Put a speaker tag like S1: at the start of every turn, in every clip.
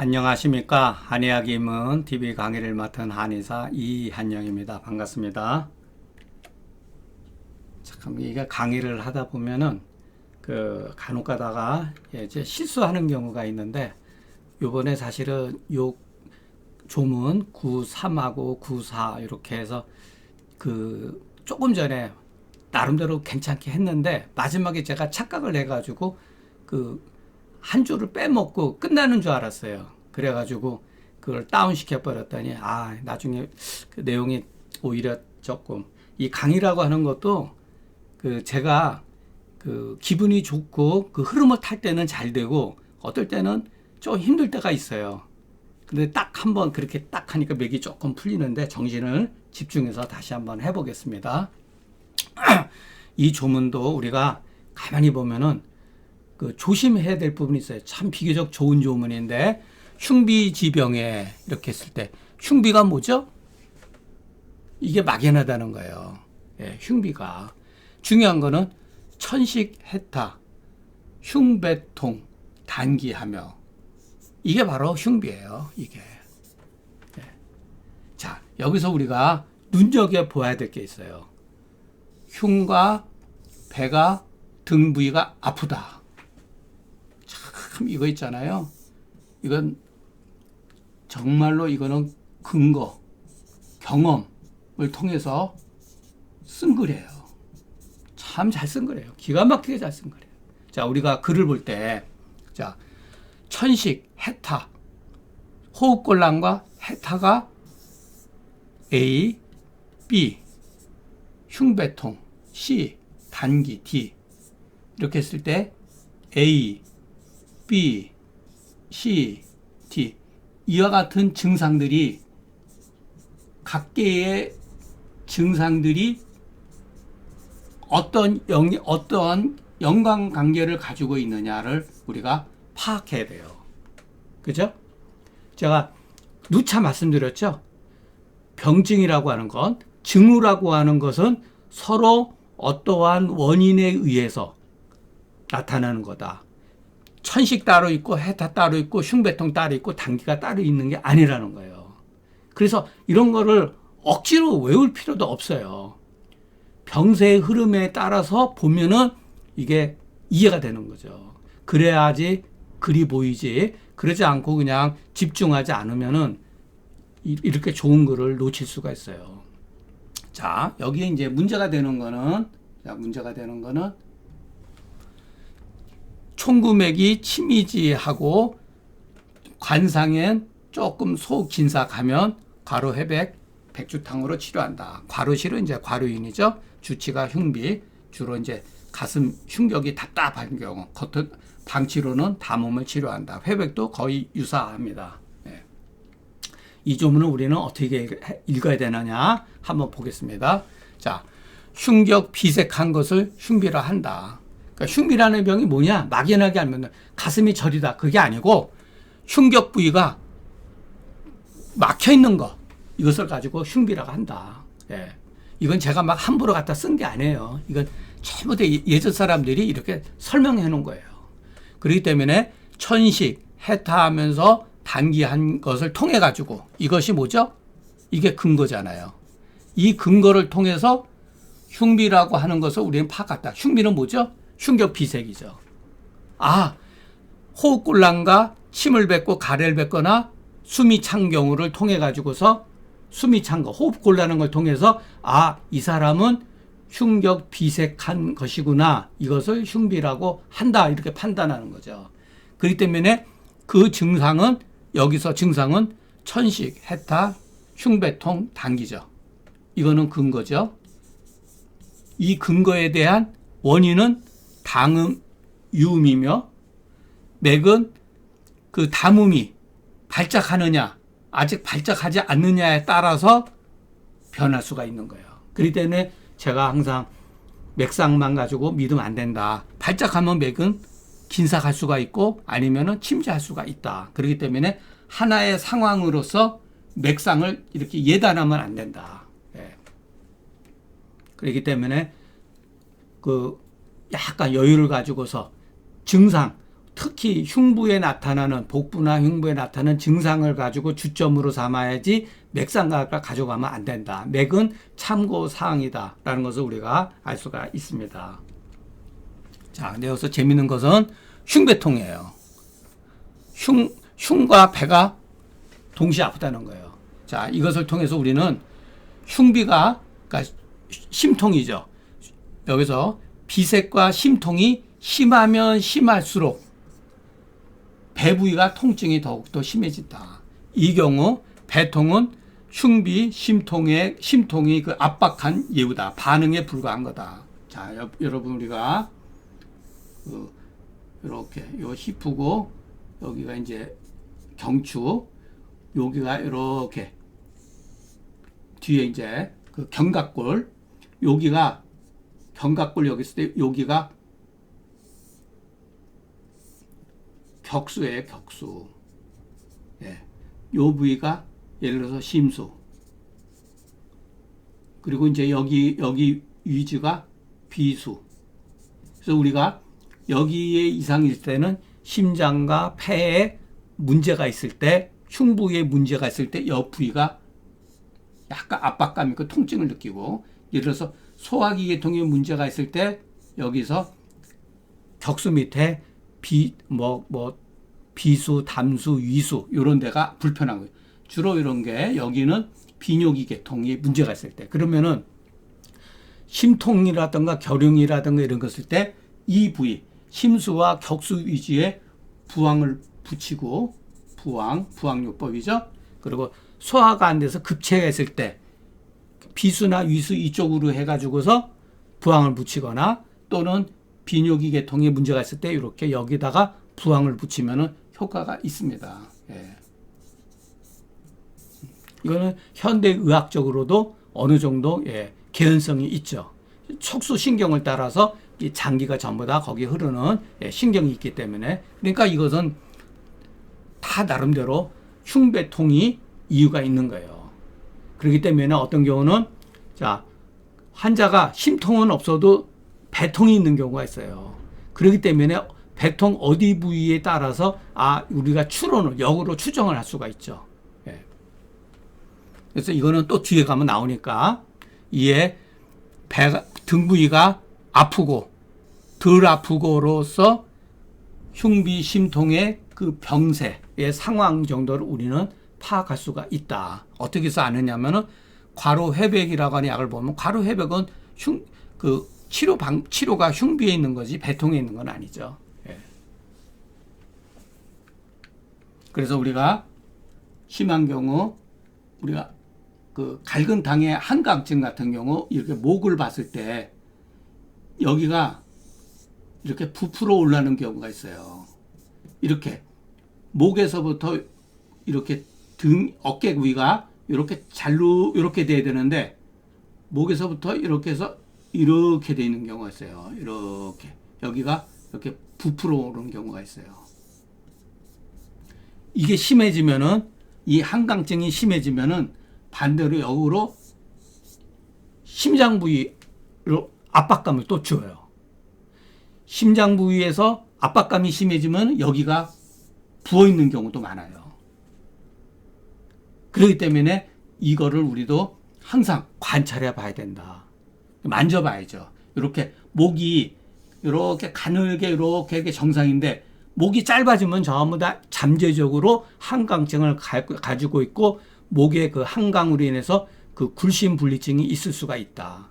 S1: 안녕하십니까? 한의학 입문 TV 강의를 맡은 한의사 이한영입니다. 반갑습니다. 잠깐 이게 강의를 하다 보면은 그 간혹 가다가 예, 이제 실수하는 경우가 있는데 요번에 사실은 요 조문 93하고 94 이렇게 해서 그 조금 전에 나름대로 괜찮게 했는데 마지막에 제가 착각을 해가지고 그 한 줄을 빼먹고 끝나는 줄 알았어요. 그래가지고 그걸 다운 시켜 버렸더니 아 나중에 그 내용이 오히려 조금 이 강의라고 하는 것도 그 제가 그 기분이 좋고 그 흐름을 탈 때는 잘 되고 어떨 때는 좀 힘들 때가 있어요. 근데 딱 한 번 그렇게 딱 하니까 맥이 조금 풀리는데 정신을 집중해서 다시 한번 해보겠습니다. 이 조문도 우리가 가만히 보면은 그 조심해야 될 부분이 있어요. 참 비교적 좋은 조문인데 흉비지병에 이렇게 했을 때 흉비가 뭐죠? 이게 막연하다는 거예요. 예, 흉비가 중요한 거는 천식 해타 흉배통 단기하며 이게 바로 흉비예요. 이게 예. 자 여기서 우리가 눈여겨 보아야 될 게 있어요. 흉과 배가 등 부위가 아프다. 참 이거 있잖아요. 이건 정말로 이거는 근거, 경험을 통해서 쓴 글이에요. 참 잘 쓴 글이에요. 기가 막히게 잘 쓴 글이에요. 자, 우리가 글을 볼 때, 자, 천식, 해타, 호흡곤란과 해타가 A, B, 흉배통, C, 단기, D. 이렇게 했을 때 A, B, C, D 이와 같은 증상들이 각계의 증상들이 어떤 영 어떠한 연관 관계를 가지고 있느냐를 우리가 파악해야 돼요. 그죠? 제가 누차 말씀드렸죠. 병증이라고 하는 건 증후라고 하는 것은 서로 어떠한 원인에 의해서 나타나는 거다. 천식 따로 있고 해타 따로 있고 흉배통 따로 있고 단기가 따로 있는 게 아니라는 거예요. 그래서 이런 거를 억지로 외울 필요도 없어요. 병세의 흐름에 따라서 보면은 이게 이해가 되는 거죠. 그래야지 글이 보이지. 그러지 않고 그냥 집중하지 않으면은 이렇게 좋은 글을 놓칠 수가 있어요. 자, 여기에 이제 문제가 되는 거는 자, 문제가 되는 거는 총구맥이 침이지하고 관상엔 조금 소 긴삭하면 과로 회백 백주탕으로 치료한다. 과로실은 이제 과로인이죠. 주치가 흉비 주로 이제 가슴 흉격이 답답한 경우 겉은 방치로는 담음을 치료한다. 회백도 거의 유사합니다. 네. 이 조문은 우리는 어떻게 읽어야 되느냐 한번 보겠습니다. 자, 흉격 비색한 것을 흉비라 한다. 그러니까 흉비라는 병이 뭐냐? 막연하게 알면 가슴이 저리다. 그게 아니고 흉격 부위가 막혀 있는 거 이것을 가지고 흉비라고 한다. 예. 이건 제가 막 함부로 갖다 쓴 게 아니에요. 이건 전부 다 예전 사람들이 이렇게 설명해 놓은 거예요. 그렇기 때문에 천식, 해타하면서 단기한 것을 통해 가지고 이것이 뭐죠? 이게 근거잖아요. 이 근거를 통해서 흉비라고 하는 것을 우리는 파악했다. 흉비는 뭐죠? 흉격 비색이죠. 아, 호흡곤란과 침을 뱉고 가래를 뱉거나 숨이 찬 경우를 통해 가지고서 숨이 찬 거, 호흡 곤란한 걸 통해서 아, 이 사람은 흉격 비색한 것이구나. 이것을 흉비라고 한다. 이렇게 판단하는 거죠. 그렇기 때문에 그 증상은 여기서 증상은 천식, 해타, 흉배통, 단기죠. 이거는 근거죠. 이 근거에 대한 원인은 당음 유음이며 맥은 그 담음이 발작하느냐 아직 발작하지 않느냐에 따라서 변할 수가 있는 거예요. 그렇기 때문에 제가 항상 맥상만 가지고 믿으면 안 된다. 발작하면 맥은 긴삭할 수가 있고 아니면은 침체할 수가 있다. 그렇기 때문에 하나의 상황으로서 맥상을 이렇게 예단하면 안 된다. 예. 그렇기 때문에 그 약간 여유를 가지고서 증상 특히 흉부에 나타나는 복부나 흉부에 나타나는 증상을 가지고 주점으로 삼아야지 맥상각을 가져가면 안 된다. 맥은 참고 사항이다라는 것을 우리가 알 수가 있습니다. 자, 여기서 재밌는 것은 흉배통이에요. 흉 흉과 배가 동시에 아프다는 거예요. 자, 이것을 통해서 우리는 흉비가 그러니까 심통이죠. 여기서 비색과 심통이 심하면 심할수록 배 부위가 통증이 더욱더 심해진다. 이 경우 배통은 흉비 심통의 심통이 그 압박한 예우다. 반응에 불과한 거다. 자, 여, 여러분 우리가 그 이렇게 요 히프고 여기가 이제 경추 여기가 이렇게 뒤에 이제 그 견갑골 여기가 견갑골 여기 있을 때 여기가 격수예요, 격수. 예. 요 부위가 예를 들어서 심수. 그리고 이제 여기 여기 위주가 비수. 그래서 우리가 여기에 이상일 때는 심장과 폐에 문제가 있을 때 흉부에 문제가 있을 때 옆 부위가 약간 압박감 있고 통증을 느끼고 예를 들어서 소화기 계통에 문제가 있을 때 여기서 격수 밑에 비뭐뭐 비수, 담수, 위수 이런 데가 불편한 거예요. 주로 이런 게 여기는 비뇨기 계통이 문제가 있을 때 그러면은 심통이라든가 결흉이라든가 이런 것을 때 이 부위 심수와 격수 위주에 부항을 붙이고 부항 부항요법이죠. 그리고 소화가 안 돼서 급체가 있을 때 비수나 위수 이쪽으로 해가지고서 부항을 붙이거나 또는 비뇨기 계통에 문제가 있을 때 이렇게 여기다가 부항을 붙이면은 효과가 있습니다. 예. 이거는 현대 의학적으로도 어느 정도 예, 개연성이 있죠. 척수 신경을 따라서 이 장기가 전부 다 거기에 흐르는 예, 신경이 있기 때문에 그러니까 이것은 다 나름대로 흉배통이 이유가 있는 거예요. 그렇기 때문에 어떤 경우는 자 환자가 심통은 없어도 배통이 있는 경우가 있어요. 그렇기 때문에 배통 어디 부위에 따라서 아 우리가 추론을 역으로 추정을 할 수가 있죠. 예. 그래서 이거는 또 뒤에 가면 나오니까 이에 배가 등 부위가 아프고 덜 아프고로서 흉비 심통의 그 병세의 상황 정도를 우리는 파악할 수가 있다. 어떻게 해서 아느냐면은 과로 회백이라고 하는 약을 보면 과로 회백은 흉 그 치료 방 치료가 흉비에 있는 거지 배통에 있는 건 아니죠. 예. 그래서 우리가 심한 경우 우리가 그 갈근탕의 한강증 같은 경우 이렇게 목을 봤을 때 여기가 이렇게 부풀어 올라는 경우가 있어요. 이렇게 목에서부터 이렇게 등 어깨 부위가 이렇게 잘로 이렇게 돼야 되는데 목에서부터 이렇게 해서 이렇게 돼 있는 경우가 있어요. 이렇게 여기가 이렇게 부풀어 오르는 경우가 있어요. 이게 심해지면은 이 한강증이 심해지면은 반대로 역으로 심장 부위로 압박감을 또 줘요. 심장 부위에서 압박감이 심해지면 여기가 부어 있는 경우도 많아요. 그렇기 때문에 이거를 우리도 항상 관찰해 봐야 된다. 만져봐야죠. 이렇게 목이 이렇게 가늘게 이렇게 정상인데 목이 짧아지면 전부 다 잠재적으로 한강증을 가, 가지고 있고 목의 그 한강으로 인해서 그 굴심 분리증이 있을 수가 있다.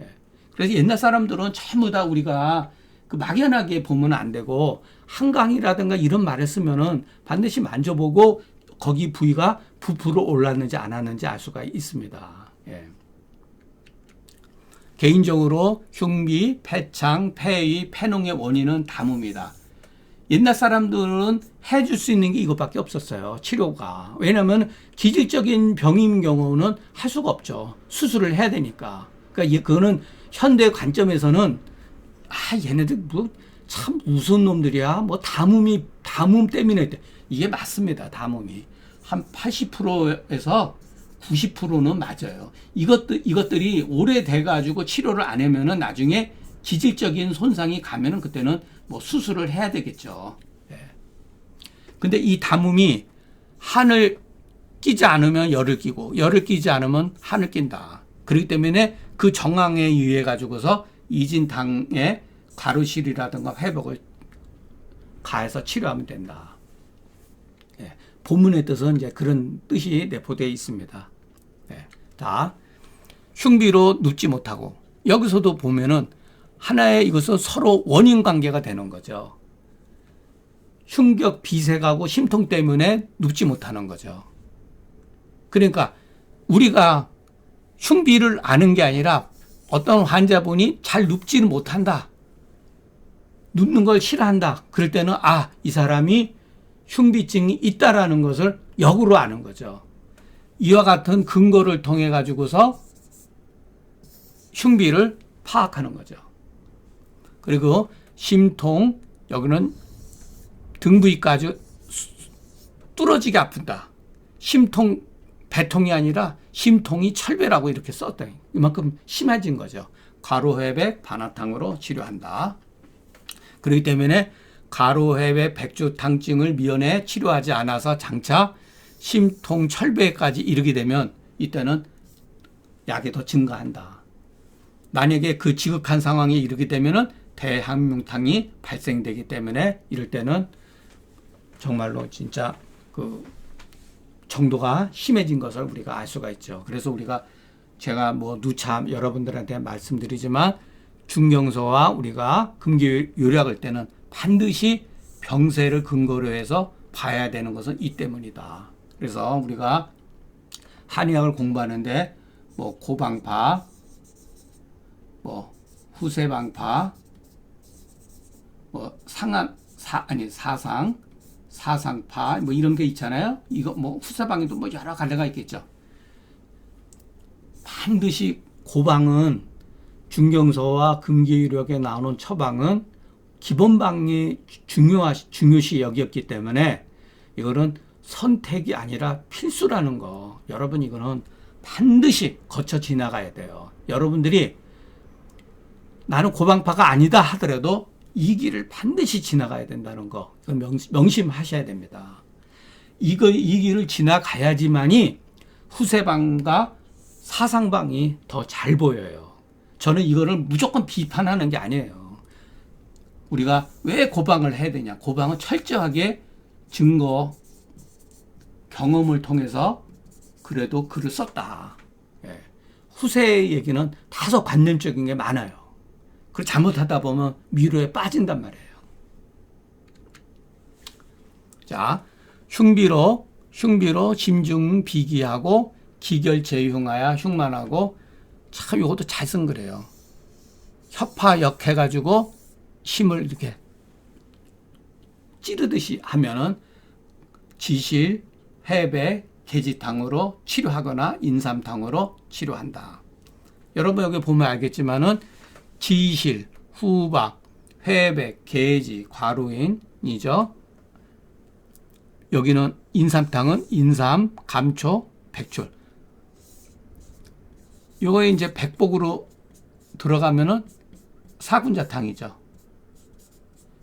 S1: 예. 그래서 옛날 사람들은 전부 다 우리가 그 막연하게 보면 안 되고 한강이라든가 이런 말을 쓰면은 반드시 만져보고 거기 부위가 부풀어 올랐는지 안 왔는지 알 수가 있습니다. 예. 개인적으로 흉비, 폐창, 폐의, 폐농의 원인은 담음이다. 옛날 사람들은 해줄 수 있는 게 이것밖에 없었어요. 치료가. 왜냐하면 기질적인 병인 경우는 할 수가 없죠. 수술을 해야 되니까. 그러니까 그거는 현대 관점에서는 아 얘네들 뭐 참 무서운 놈들이야. 뭐 담음이 담음 때문에 이게 맞습니다. 담음이 한 80%에서 90%는 맞아요. 이것들 이것들이 오래돼 가지고 치료를 안 하면은 나중에 기질적인 손상이 가면은 그때는 뭐 수술을 해야 되겠죠. 예. 근데 이 담음이 한을 끼지 않으면 열을 끼고 열을 끼지 않으면 한을 낀다. 그렇기 때문에 그 정황에 의해 가지고서 이진당의 가루실이라든가 회복을 가해서 치료하면 된다. 예, 본문의 뜻은 이제 그런 뜻이 내포되어 있습니다. 예, 자, 흉비로 눕지 못하고 여기서도 보면은 하나의 이것은 서로 원인 관계가 되는 거죠. 흉격 비색하고 심통 때문에 눕지 못하는 거죠. 그러니까 우리가 흉비를 아는 게 아니라 어떤 환자분이 잘 눕지는 못한다. 눕는 걸 싫어한다. 그럴 때는 아, 이 사람이 흉비증이 있다라는 것을 역으로 아는 거죠. 이와 같은 근거를 통해 가지고서 흉비를 파악하는 거죠. 그리고 심통 여기는 등 부위까지 뚫어지게 아픈다. 심통 배통이 아니라 심통이 철배라고 이렇게 썼다. 이만큼 심해진 거죠. 가로회백 반화탕으로 치료한다. 그렇기 때문에 가로회백 백주탕증을 미연에 치료하지 않아서 장차 심통 철배까지 이르게 되면 이때는 약이 더 증가한다. 만약에 그 지극한 상황에 이르게 되면은 대항명탕이 발생되기 때문에 이럴 때는 정말로 진짜 그 정도가 심해진 것을 우리가 알 수가 있죠. 그래서 우리가 제가 뭐 누차 여러분들한테 말씀드리지만 중경서와 우리가 금기 요약할 때는 반드시 병세를 근거로 해서 봐야 되는 것은 이 때문이다. 그래서 우리가 한의학을 공부하는데 뭐 고방파, 뭐 후세방파, 뭐 상암 사 아니 사상 사상파 뭐 이런 게 있잖아요. 이거 뭐 후사방에도 뭐 여러 갈래가 있겠죠. 반드시 고방은 중경서와 금기유력에 나오는 처방은 기본방이 중요하 중요시 여기었기 때문에 이거는 선택이 아니라 필수라는 거. 여러분 이거는 반드시 거쳐 지나가야 돼요. 여러분들이 나는 고방파가 아니다 하더라도 이 길을 반드시 지나가야 된다는 거. 명심, 하셔야 됩니다. 이거, 이 길을 지나가야지만이 후세방과 사상방이 더 잘 보여요. 저는 이거를 무조건 비판하는 게 아니에요. 우리가 왜 고방을 해야 되냐? 고방은 철저하게 증거, 경험을 통해서 그래도 글을 썼다. 예. 후세의 얘기는 다소 관념적인 게 많아요. 그 잘못하다 보면 미로에 빠진단 말이에요. 자, 흉비로 흉비로 심중 비기하고 기결 제흉하야 흉만하고 참 이것도 잘쓴 거래요. 협파역 해가지고 힘을 이렇게 찌르듯이 하면은 지실, 해배, 계지탕으로 치료하거나 인삼탕으로 치료한다. 여러분 여기 보면 알겠지만은 지실, 후박, 회백, 계지, 과루인이죠. 여기는 인삼탕은 인삼, 감초, 백출. 요거에 이제 백복으로 들어가면은 사군자탕이죠.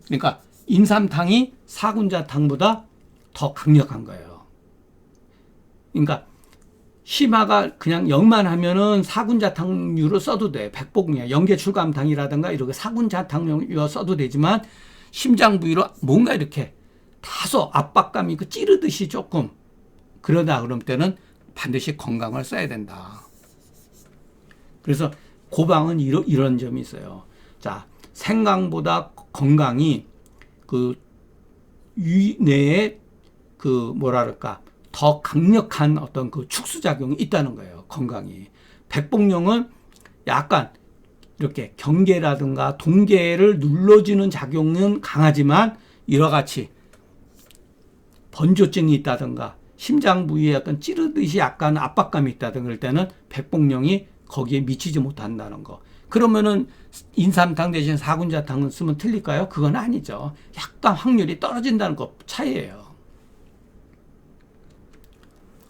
S1: 그러니까 인삼탕이 사군자탕보다 더 강력한 거예요. 그러니까 심화가 그냥 영만 하면은 사군자탕류로 써도 돼. 백복류, 연계출감탕이라든가 이렇게 사군자탕류 써도 되지만 심장 부위로 뭔가 이렇게 다소 압박감이 그 찌르듯이 조금 그러다 그럴 때는 반드시 건강을 써야 된다. 그래서 고방은 이런, 이런 점이 있어요. 자, 생강보다 건강이 그 위내에 그 뭐랄까 더 강력한 어떤 그 축수작용이 있다는 거예요. 건강이. 백복령은 약간 이렇게 경계라든가 동계를 눌러주는 작용은 강하지만 이와 같이 번조증이 있다든가 심장 부위에 어떤 찌르듯이 약간 압박감이 있다든가 그럴 때는 백복령이 거기에 미치지 못한다는 거. 그러면은 인삼탕 대신 사군자탕을 쓰면 틀릴까요? 그건 아니죠. 약간 확률이 떨어진다는 것 차이예요.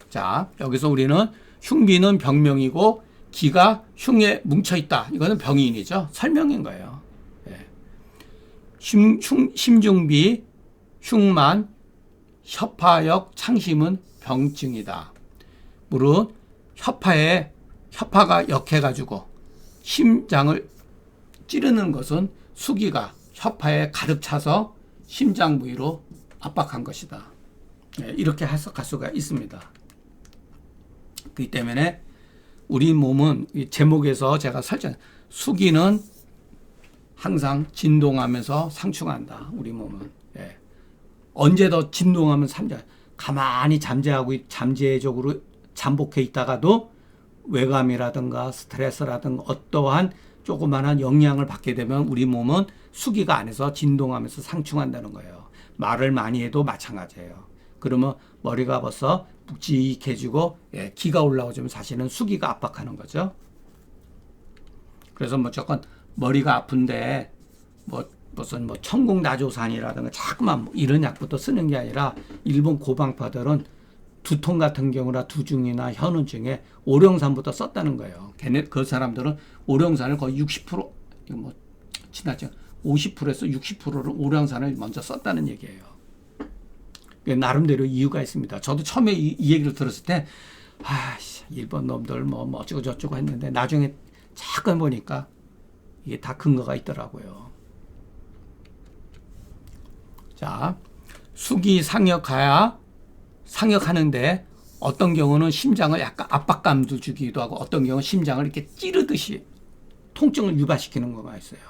S1: 자, 여기서 우리는 흉비는 병명이고 기가 흉에 뭉쳐 있다. 이거는 병인이죠. 설명인 거예요. 예. 심, 흉, 심중비, 흉만, 협파역 창심은 병증이다. 물은 협파에 협파가 역해가지고 심장을 찌르는 것은 수기가 협파에 가득 차서 심장 부위로 압박한 것이다. 예, 이렇게 해석할 수가 있습니다. 그렇기 때문에 우리 몸은 이 제목에서 제가 설정 수기는 항상 진동하면서 상충한다. 우리 몸은 예. 언제 더 진동하면 삼자 가만히 잠재하고 있- 잠재적으로 잠복해 있다가도 외감이라든가 스트레스라든가 어떠한 조그만한 영향을 받게 되면 우리 몸은 수기가 안에서 진동하면서 상충한다는 거예요. 말을 많이 해도 마찬가지예요. 그러면 머리가 벌써 묵직해지고 예, 기가 올라오지만 사실은 수기가 압박하는 거죠. 그래서 무조건 머리가 아픈데 뭐 무슨 뭐 천국 나조산이라든가 자꾸만 뭐 이런 약부터 쓰는 게 아니라 일본 고방파들은 두통 같은 경우나 두중이나 현우증에 오령산부터 썼다는 거예요. 걔네 그 사람들은 오령산을 거의 60% 이거 뭐 지나쳐 50%에서 60%를 오령산을 먼저 썼다는 얘기예요. 나름대로 이유가 있습니다. 저도 처음에 이, 이 얘기를 들었을 때 아씨 일본 놈들 뭐, 뭐 어쩌고 저쩌고 했는데 나중에 잠깐 보니까 이게 다 근거가 있더라고요. 자, 수기 상역하야 상역하는데 어떤 경우는 심장을 약간 압박감도 주기도 하고 어떤 경우는 심장을 이렇게 찌르듯이 통증을 유발시키는 거가 있어요.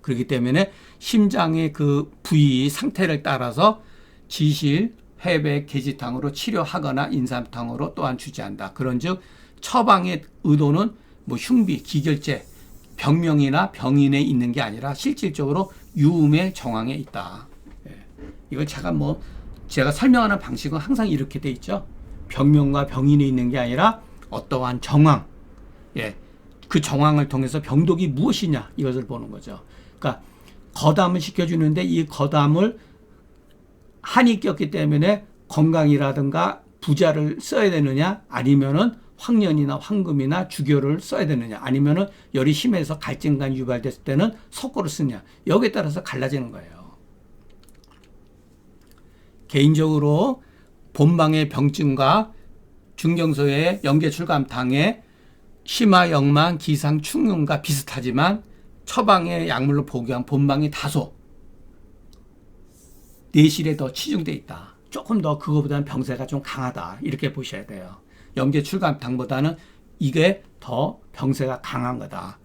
S1: 그렇기 때문에 심장의 그 부위 상태를 따라서 지실, 회백, 계지탕으로 치료하거나 인삼탕으로 또한 주지한다. 그런즉 처방의 의도는 뭐 흉비, 기결제, 병명이나 병인에 있는 게 아니라 실질적으로 유음의 정황에 있다. 예. 이걸 제가 뭐 제가 설명하는 방식은 항상 이렇게 돼 있죠. 병명과 병인에 있는 게 아니라 어떠한 정황, 예, 그 정황을 통해서 병독이 무엇이냐 이것을 보는 거죠. 그러니까 거담을 시켜주는데 이 거담을 한이 꼈기 때문에 건강이라든가 부자를 써야 되느냐 아니면은 황년이나 황금이나 주교를 써야 되느냐 아니면은 열이 심해서 갈증간 유발됐을 때는 석고를 쓰냐 여기에 따라서 갈라지는 거예요. 개인적으로 본방의 병증과 중경소의 연계출감탕의 심화 영만 기상 충흉과 비슷하지만 처방의 약물로 보기한 본방이 다소 내실에 더 치중돼 있다. 조금 더 그거보다는 병세가 좀 강하다. 이렇게 보셔야 돼요. 염계 출감탕보다는 이게 더 병세가 강한 거다.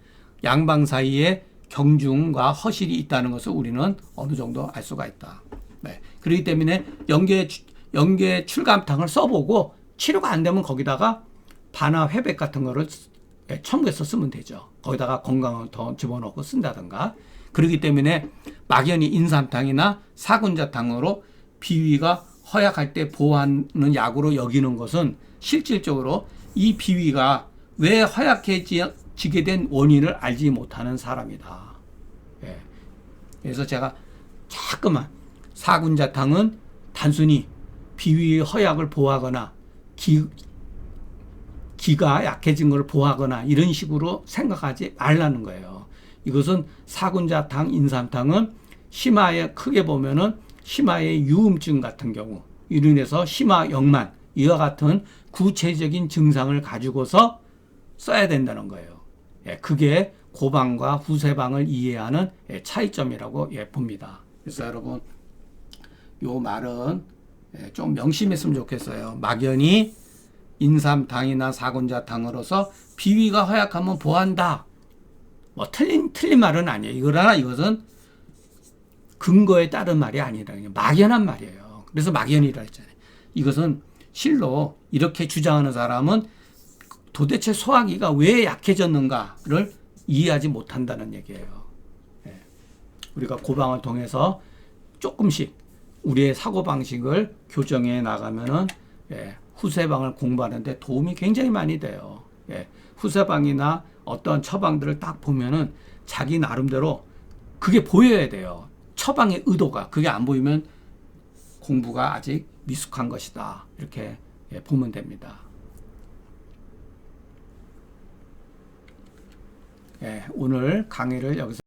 S1: 양방 사이에 경중과 허실이 있다는 것을 우리는 어느 정도 알 수가 있다. 네. 그렇기 때문에 연계 연계 출감탕을 써보고 치료가 안 되면 거기다가 반화 회백 같은 거를 예, 첨부해서 쓰면 되죠. 거기다가 건강을 더 집어넣고 쓴다든가. 그렇기 때문에 막연히 인삼탕이나 사군자탕으로 비위가 허약할 때 보호하는 약으로 여기는 것은 실질적으로 이 비위가 왜 허약해지게 된 원인을 알지 못하는 사람이다. 예. 그래서 제가 자꾸만 사군자탕은 단순히 비위의 허약을 보호하거나 기, 기가 약해진 걸 보호하거나 이런 식으로 생각하지 말라는 거예요. 이것은 사군자탕, 인삼탕은 심화에 크게 보면은 심화의 유음증 같은 경우 이로 인해서 심화 역만 이와 같은 구체적인 증상을 가지고서 써야 된다는 거예요. 예, 그게 고방과 후세방을 이해하는 예, 차이점이라고 예, 봅니다. 그래서 여러분 요 말은 예, 좀 명심했으면 좋겠어요. 막연히 인삼탕이나 사군자탕으로서 비위가 허약하면 보한다. 뭐 틀린 틀린 말은 아니에요. 그러나 이것은 근거에 따른 말이 아니라 막연한 말이에요. 그래서 막연이라 했잖아요. 이것은 실로 이렇게 주장하는 사람은 도대체 소화기가 왜 약해졌는가를 이해하지 못한다는 얘기예요. 예. 우리가 고방을 통해서 조금씩 우리의 사고 방식을 교정해 나가면은 예, 후세방을 공부하는데 도움이 굉장히 많이 돼요. 예, 후세방이나 어떤 처방들을 딱 보면은 자기 나름대로 그게 보여야 돼요. 처방의 의도가 그게 안 보이면 공부가 아직 미숙한 것이다. 이렇게 예, 보면 됩니다. 예, 오늘 강의를 여기서